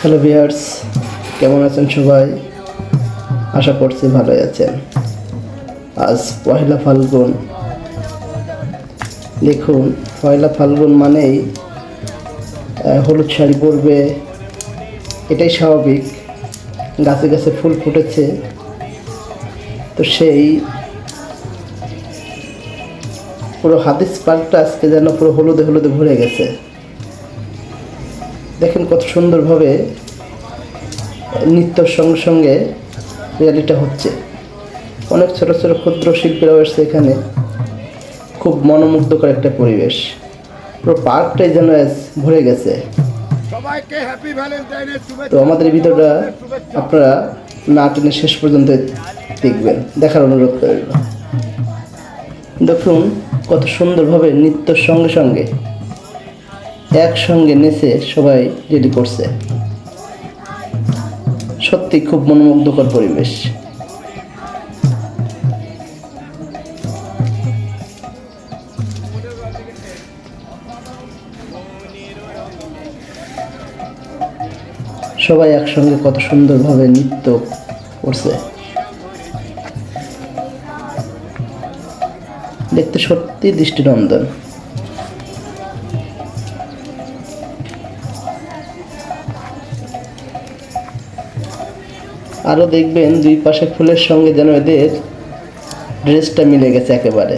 Hello viewers কেমন আছেন সবাই? আশা করছি ভালোই আছেন। আজ পয়লা ফাল্গুন। দেখুন পয়লা ফাল্গুন মানেই হলুদ শাড়ি পরবে। এটাই স্বাভাবিক। গাছে গাছে ফুল ফুটেছে। তো সেই পুরো হাদিস পার্কটা আজকে যেন পুরো হলুদে হলুদে ভরে গেছে। দেখেন কত সুন্দরভাবে নৃত্যর সঙ্গে সঙ্গে র্যালিটা হচ্ছে। অনেক ছোট ছোট ক্ষুদ্র শিল্পীরাও এসছে এখানে। খুব মনোমুগ্ধকর একটা পরিবেশ। পুরো পার্কটাই যেন ভরে গেছে। তো আমাদের এই ভিডিওটা আপনারা না টেনে শেষ পর্যন্ত দেখবেন। দেখার অনুরোধ করব। দেখুন কত সুন্দরভাবে নৃত্যর সঙ্গে সঙ্গে একসঙ্গে নেচে সবাই রেডি করছে। সত্যি খুব মনোমুগ্ধকর পরিবেশ। সবাই একসঙ্গে কত সুন্দরভাবে নৃত্য করছে। দেখতে সত্যি দৃষ্টিনন্দন। আরও দেখবেন দুই পাশে ফুলের সঙ্গে যেন এদের ড্রেসটা মিলে গেছে একেবারে।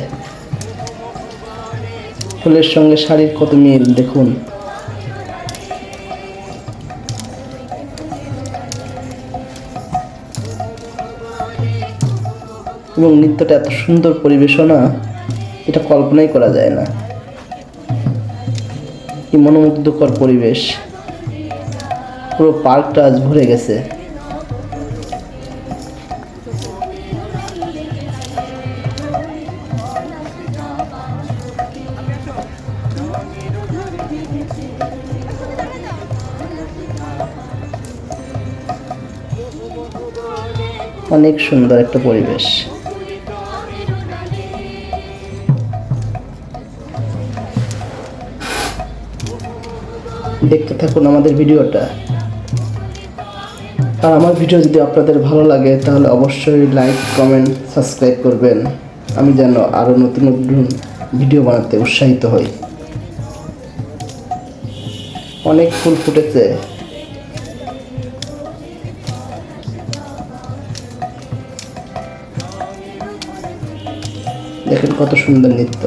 ফুলের সঙ্গে শাড়ির কত মিল, দেখুন। এবং নৃত্যটা এত সুন্দর পরিবেশনা, এটা কল্পনাই করা যায় না। কি মনোমুগ্ধকর পরিবেশ। পুরো পার্কটা আজ ভরে গেছে। অনেক সুন্দর একটা পরিবেশ। দেখতে থাকুন আমাদের ভিডিওটা। আর আমার ভিডিও যদি আপনাদের ভালো লাগে, তাহলে অবশ্যই লাইক কমেন্ট সাবস্ক্রাইব করবেন। আমি যেন আরও নতুন নতুন ভিডিও বানাতে উৎসাহিত হই। অনেক ফুল ফুটেছে। দেখেন কত সুন্দর নৃত্য।